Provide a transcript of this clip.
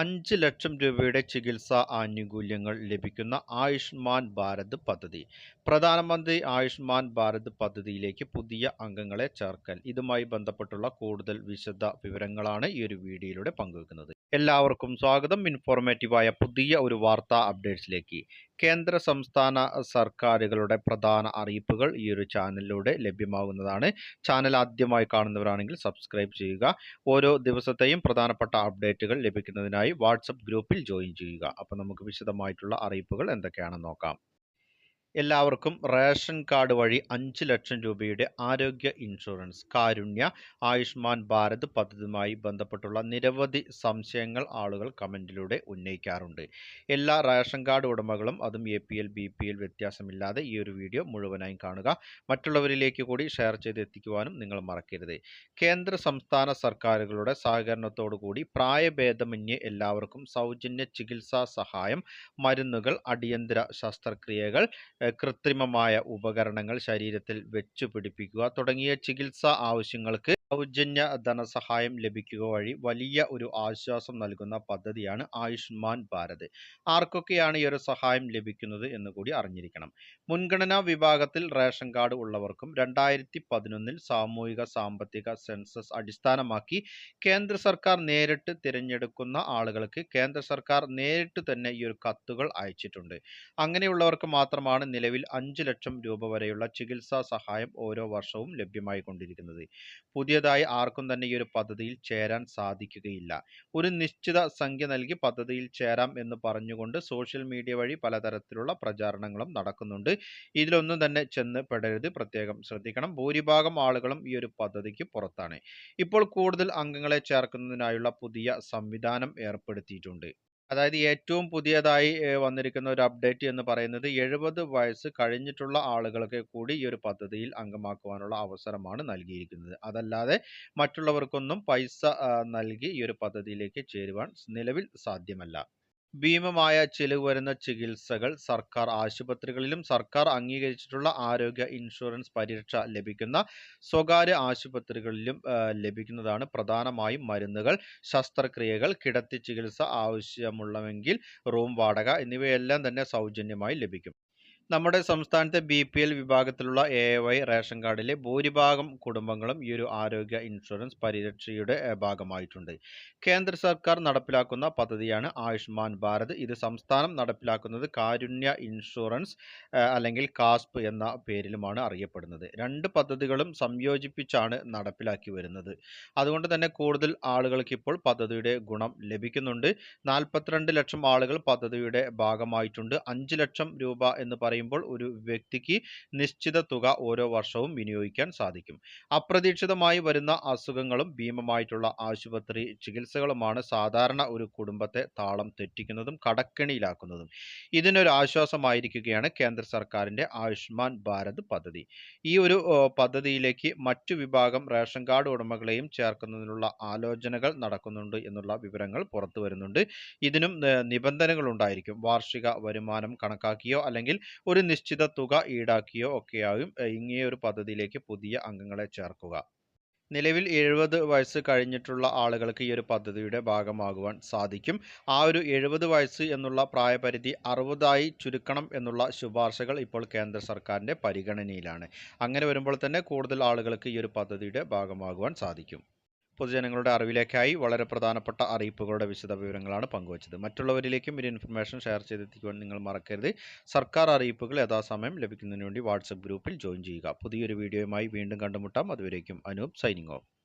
അഞ്ച് ലക്ഷം രൂപയുടെ ചികിത്സാ ആനുകൂല്യങ്ങൾ ലഭിക്കുന്ന ആയുഷ്മാൻ ഭാരത് പദ്ധതി. പ്രധാനമന്ത്രി ആയുഷ്മാൻ ഭാരത് പദ്ധതിയിലേക്ക് പുതിയ അംഗങ്ങളെ ചേർക്കൽ. ഇതുമായി ബന്ധപ്പെട്ടുള്ള കൂടുതൽ വിശദ വിവരങ്ങളാണ് ഈ ഒരു വീഡിയോയിലൂടെ പങ്കുവെക്കുന്നത്. എല്ലാവർക്കും സ്വാഗതം. ഇൻഫോർമേറ്റീവായ പുതിയ ഒരു വാർത്താ അപ്ഡേറ്റ്സിലേക്ക്. കേന്ദ്ര സംസ്ഥാന സർക്കാരുകളുടെ പ്രധാന അറിയിപ്പുകൾ ഈ ഒരു ചാനലിലൂടെ ലഭ്യമാകുന്നതാണ്. ചാനൽ ആദ്യമായി കാണുന്നവരാണെങ്കിൽ സബ്സ്ക്രൈബ് ചെയ്യുക. ഓരോ ദിവസത്തെയും പ്രധാനപ്പെട്ട അപ്ഡേറ്റുകൾ ലഭിക്കുന്നതിനായി വാട്സപ്പ് ഗ്രൂപ്പിൽ ജോയിൻ ചെയ്യുക. അപ്പോൾ നമുക്ക് വിശദമായിട്ടുള്ള അറിയിപ്പുകൾ എന്തൊക്കെയാണെന്ന് നോക്കാം. എല്ലാവർക്കും റേഷൻ കാർഡ് വഴി അഞ്ച് ലക്ഷം രൂപയുടെ ആരോഗ്യ ഇൻഷുറൻസ്. കാരുണ്യ ആയുഷ്മാൻ ഭാരത് പദ്ധതിയുമായി ബന്ധപ്പെട്ടുള്ള നിരവധി സംശയങ്ങൾ ആളുകൾ കമന്റിലൂടെ ഉന്നയിക്കാറുണ്ട്. എല്ലാ റേഷൻ കാർഡ് ഉടമകളും അതും A P L B P L വ്യത്യാസമില്ലാതെ ഈ ഒരു വീഡിയോ മുഴുവനായും കാണുക. മറ്റുള്ളവരിലേക്ക് കൂടി ഷെയർ ചെയ്ത് എത്തിക്കുവാനും നിങ്ങൾ മറക്കരുത്. കേന്ദ്ര സംസ്ഥാന സർക്കാരുകളുടെ സഹകരണത്തോടു കൂടി പ്രായഭേദമന്യേ എല്ലാവർക്കും സൗജന്യ ചികിത്സാ സഹായം മരുന്നുകൾ അടിയന്തര ശസ്ത്രക്രിയകൾ കൃത്രിമമായ ഉപകരണങ്ങൾ ശരീരത്തിൽ വെച്ചു പിടിപ്പിക്കുക തുടങ്ങിയ ചികിത്സാ ആവശ്യങ്ങൾക്ക് സൗജന്യ ധനസഹായം ലഭിക്കുക വഴി വലിയ ഒരു ആശ്വാസം നൽകുന്ന പദ്ധതിയാണ് ആയുഷ്മാൻ ഭാരത്. ആർക്കൊക്കെയാണ് ഈ ഒരു സഹായം ലഭിക്കുന്നത് എന്ന് കൂടി അറിഞ്ഞിരിക്കണം. മുൻഗണനാ വിഭാഗത്തിൽ റേഷൻ കാർഡ് ഉള്ളവർക്കും രണ്ടായിരത്തി പതിനൊന്നിൽ സാമൂഹിക സാമ്പത്തിക സെൻസസ് അടിസ്ഥാനമാക്കി കേന്ദ്ര സർക്കാർ നേരിട്ട് തിരഞ്ഞെടുക്കുന്ന ആളുകൾക്ക് കേന്ദ്ര സർക്കാർ നേരിട്ട് തന്നെ ഈ ഒരു കത്തുകൾ അയച്ചിട്ടുണ്ട്. അങ്ങനെയുള്ളവർക്ക് മാത്രമാണ് നിലവിൽ അഞ്ച് ലക്ഷം രൂപ വരെയുള്ള ചികിത്സാ സഹായം ഓരോ വർഷവും ലഭ്യമായി കൊണ്ടിരിക്കുന്നത്. പുതിയതായി ആർക്കും തന്നെ ഈ ഒരു പദ്ധതിയിൽ ചേരാൻ സാധിക്കുകയില്ല. ഒരു നിശ്ചിത സംഖ്യ നൽകി പദ്ധതിയിൽ ചേരാം എന്ന് പറഞ്ഞുകൊണ്ട് സോഷ്യൽ മീഡിയ വഴി പലതരത്തിലുള്ള പ്രചാരണങ്ങളും നടക്കുന്നുണ്ട്. ഇതിലൊന്നും തന്നെ ചെന്ന് പെടരുത്. പ്രത്യേകം ശ്രദ്ധിക്കണം. ഭൂരിഭാഗം ആളുകളും ഈ ഒരു പദ്ധതിക്ക് പുറത്താണ്. ഇപ്പോൾ കൂടുതൽ അംഗങ്ങളെ ചേർക്കുന്നതിനായുള്ള പുതിയ സംവിധാനം ഏർപ്പെടുത്തിയിട്ടുണ്ട്. അതായത് ഏറ്റവും പുതിയതായി വന്നിരിക്കുന്ന ഒരു അപ്ഡേറ്റ് എന്ന് പറയുന്നത് എഴുപത് വയസ്സ് കഴിഞ്ഞിട്ടുള്ള ആളുകൾക്ക് കൂടി ഈ ഒരു പദ്ധതിയിൽ അംഗമാക്കുവാനുള്ള അവസരമാണ് നൽകിയിരിക്കുന്നത്. അതല്ലാതെ മറ്റുള്ളവർക്കൊന്നും പൈസ നൽകി ഈ ഒരു പദ്ധതിയിലേക്ക് ചേരുവാൻ നിലവിൽ സാധ്യമല്ല. ഭീമമായ ചിലവ് വരുന്ന ചികിത്സകൾ സർക്കാർ ആശുപത്രികളിലും സർക്കാർ അംഗീകരിച്ചിട്ടുള്ള ആരോഗ്യ ഇൻഷുറൻസ് പരിരക്ഷ ലഭിക്കുന്ന സ്വകാര്യ ആശുപത്രികളിലും ലഭിക്കുന്നതാണ് പ്രധാനമായും മരുന്നുകൾ ശസ്ത്രക്രിയകൾ കിടത്തി ചികിത്സ ആവശ്യമുള്ളവെങ്കിൽ റൂം വാടക എന്നിവയെല്ലാം തന്നെ സൗജന്യമായി ലഭിക്കും. നമ്മുടെ സംസ്ഥാനത്തെ ബി പി എൽ വിഭാഗത്തിലുള്ള എ വൈ റേഷൻ കാർഡിലെ ഭൂരിഭാഗം കുടുംബങ്ങളും ഈ ഒരു ആരോഗ്യ ഇൻഷുറൻസ് പരിരക്ഷയുടെ ഭാഗമായിട്ടുണ്ട്. കേന്ദ്ര സർക്കാർ നടപ്പിലാക്കുന്ന പദ്ധതിയാണ് ആയുഷ്മാൻ ഭാരത്. ഇത് സംസ്ഥാനം നടപ്പിലാക്കുന്നത് കാരുണ്യ ഇൻഷുറൻസ് അല്ലെങ്കിൽ കാസ്പ് എന്ന പേരിലുമാണ് അറിയപ്പെടുന്നത്. രണ്ട് പദ്ധതികളും സംയോജിപ്പിച്ചാണ് നടപ്പിലാക്കി വരുന്നത്. അതുകൊണ്ട് തന്നെ കൂടുതൽ ആളുകൾക്ക് ഇപ്പോൾ പദ്ധതിയുടെ ഗുണം ലഭിക്കുന്നുണ്ട്. നാൽപ്പത്തിരണ്ട് ലക്ഷം ആളുകൾ പദ്ധതിയുടെ ഭാഗമായിട്ടുണ്ട്. അഞ്ച് ലക്ഷം രൂപ എന്ന് പറയുന്നത് പറയുമ്പോൾ ഒരു വ്യക്തിക്ക് നിശ്ചിത തുക ഓരോ വർഷവും വിനിയോഗിക്കാൻ സാധിക്കും. അപ്രതീക്ഷിതമായി വരുന്ന അസുഖങ്ങളും ഭീമമായിട്ടുള്ള ആശുപത്രി ചികിത്സകളുമാണ് സാധാരണ ഒരു കുടുംബത്തെ താളം തെറ്റിക്കുന്നതും കടക്കെണിയിലാക്കുന്നതും. ഇതിനൊരു ആശ്വാസമായിരിക്കുകയാണ് കേന്ദ്ര സർക്കാരിന്റെ ആയുഷ്മാൻ ഭാരത് പദ്ധതി. ഈ ഒരു പദ്ധതിയിലേക്ക് മറ്റു വിഭാഗം റേഷൻ കാർഡ് ഉടമകളെയും ചേർക്കുന്നതിനുള്ള ആലോചനകൾ നടക്കുന്നുണ്ട് എന്നുള്ള വിവരങ്ങൾ പുറത്തു വരുന്നുണ്ട്. ഇതിനും നിബന്ധനകൾ ഉണ്ടായിരിക്കും വാർഷിക വരുമാനം കണക്കാക്കിയോ അല്ലെങ്കിൽ ഒരു നിശ്ചിത തുക ഈടാക്കിയോ ഒക്കെയാകും ഇങ്ങനെ ഒരു പദ്ധതിയിലേക്ക് പുതിയ അംഗങ്ങളെ ചേർക്കുക. നിലവിൽ എഴുപത് വയസ്സ് കഴിഞ്ഞിട്ടുള്ള ആളുകൾക്ക് ഈ ഒരു പദ്ധതിയുടെ ഭാഗമാകുവാൻ സാധിക്കും. ആ ഒരു എഴുപത് വയസ്സ് എന്നുള്ള പ്രായപരിധി അറുപതായി ചുരുക്കണം എന്നുള്ള ശുപാർശകൾ ഇപ്പോൾ കേന്ദ്ര സർക്കാരിന്റെ പരിഗണനയിലാണ്. അങ്ങനെ വരുമ്പോൾ തന്നെ കൂടുതൽ ആളുകൾക്ക് ഈ ഒരു പദ്ധതിയുടെ ഭാഗമാകുവാൻ സാധിക്കും. പൊതുജനങ്ങളുടെ അറിവിലേക്കായി വളരെ പ്രധാനപ്പെട്ട അറിയിപ്പുകളുടെ വിശദ വിവരങ്ങളാണ് പങ്കുവച്ചത്. മറ്റുള്ളവരിലേക്കും ഒരു ഇൻഫർമേഷൻ ഷെയർ ചെയ്തെത്തിക്കുവാൻ നിങ്ങൾ മറക്കരുത്. സർക്കാർ അറിയിപ്പുകൾ യഥാസമയം ലഭിക്കുന്നതിന് വേണ്ടി വാട്സപ്പ് ഗ്രൂപ്പിൽ ജോയിൻ ചെയ്യുക. പുതിയൊരു വീഡിയോയുമായി വീണ്ടും കണ്ടുമുട്ടാം. അതുവരേക്കും അനൂപ് സൈനിങ് ഓഫ്.